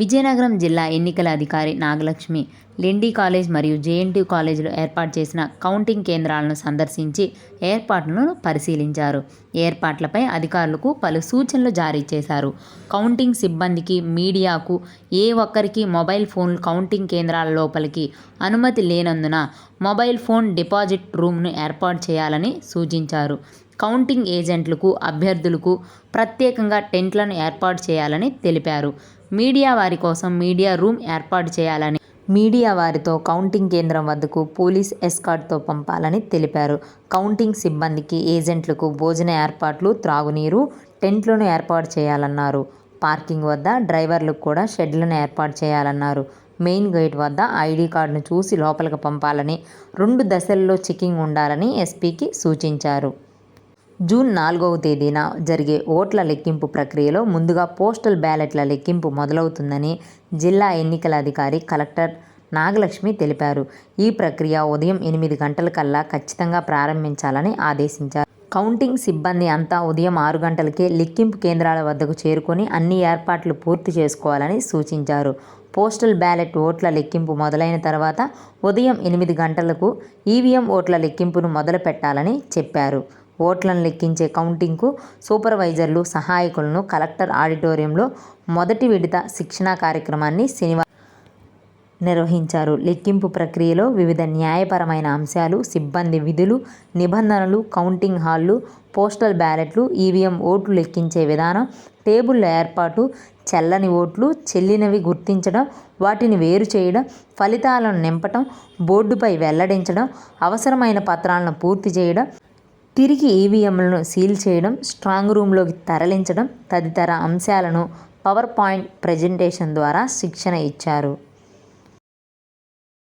విజయనగరం జిల్లా ఎన్నికల అధికారి నాగలక్ష్మి లెండి కాలేజ్ మరియు జేఎన్టీ కాలేజీలో ఏర్పాటు చేసిన కౌంటింగ్ కేంద్రాలను సందర్శించి ఏర్పాట్లను పరిశీలించారు. ఏర్పాట్లపై అధికారులకు పలు సూచనలు జారీ చేశారు. కౌంటింగ్ సిబ్బందికి మీడియాకు ఏ ఒక్కరికి మొబైల్ ఫోన్ కౌంటింగ్ కేంద్రాల లోపలికి అనుమతి లేనందున మొబైల్ ఫోన్ డిపాజిట్ రూమ్ను ఏర్పాటు చేయాలని సూచించారు. కౌంటింగ్ ఏజెంట్లకు అభ్యర్థులకు ప్రత్యేకంగా టెంట్లను ఏర్పాటు చేయాలని తెలిపారు. మీడియా వారి కోసం మీడియా రూమ్ ఏర్పాటు చేయాలని మీడియా వారితో కౌంటింగ్ కేంద్రం వద్దకు పోలీస్ ఎస్కార్ట్తో పంపాలని తెలిపారు. కౌంటింగ్ సిబ్బందికి ఏజెంట్లకు భోజన ఏర్పాట్లు త్రాగునీరు టెంట్లను ఏర్పాటు చేయాలన్నారు. పార్కింగ్ వద్ద డ్రైవర్లకు కూడా షెడ్లను ఏర్పాటు చేయాలన్నారు. మెయిన్ గేట్ వద్ద ఐడి కార్డును చూసి లోపలికి పంపాలని రెండు దశల్లో చెకింగ్ ఉండాలని ఎస్పీకి సూచించారు. జూన్ నాలుగవ తేదీన జరిగే ఓట్ల లెక్కింపు ప్రక్రియలో ముందుగా పోస్టల్ బ్యాలెట్ల లెక్కింపు మొదలవుతుందని జిల్లా ఎన్నికల అధికారి కలెక్టర్ నాగలక్ష్మి తెలిపారు. ఈ ప్రక్రియ ఉదయం ఎనిమిది గంటలకల్లా ఖచ్చితంగా ప్రారంభించాలని ఆదేశించారు. కౌంటింగ్ సిబ్బంది అంతా ఉదయం ఆరు గంటలకే లెక్కింపు కేంద్రాల వద్దకు చేరుకొని అన్ని ఏర్పాట్లు పూర్తి చేసుకోవాలని సూచించారు. పోస్టల్ బ్యాలెట్ ఓట్ల లెక్కింపు మొదలైన తర్వాత ఉదయం ఎనిమిది గంటలకు ఈవీఎం ఓట్ల లెక్కింపును మొదలు పెట్టాలని చెప్పారు. ఓట్లను లెక్కించే కౌంటింగ్కు సూపర్వైజర్లు సహాయకులను కలెక్టర్ ఆడిటోరియంలో మొదటి విడత శిక్షణా కార్యక్రమాన్ని శనివారం నిర్వహించారు. లెక్కింపు ప్రక్రియలో వివిధ న్యాయపరమైన అంశాలు సిబ్బంది విధులు నిబంధనలు కౌంటింగ్ హాళ్ళు పోస్టల్ బ్యాలెట్లు ఈవీఎం ఓట్లు లెక్కించే విధానం టేబుళ్ళ ఏర్పాటు చెల్లని ఓట్లు చెల్లినవి గుర్తించడం వాటిని వేరు చేయడం ఫలితాలను నింపటం బోర్డుపై వెల్లడించడం అవసరమైన పత్రాలను పూర్తి చేయడం తిరిగి ఈవీఎంలను సీల్ చేయడం స్ట్రాంగ్ రూమ్లోకి తరలించడం తదితర అంశాలను పవర్ పాయింట్ ప్రజెంటేషన్ ద్వారా శిక్షణ ఇచ్చారు.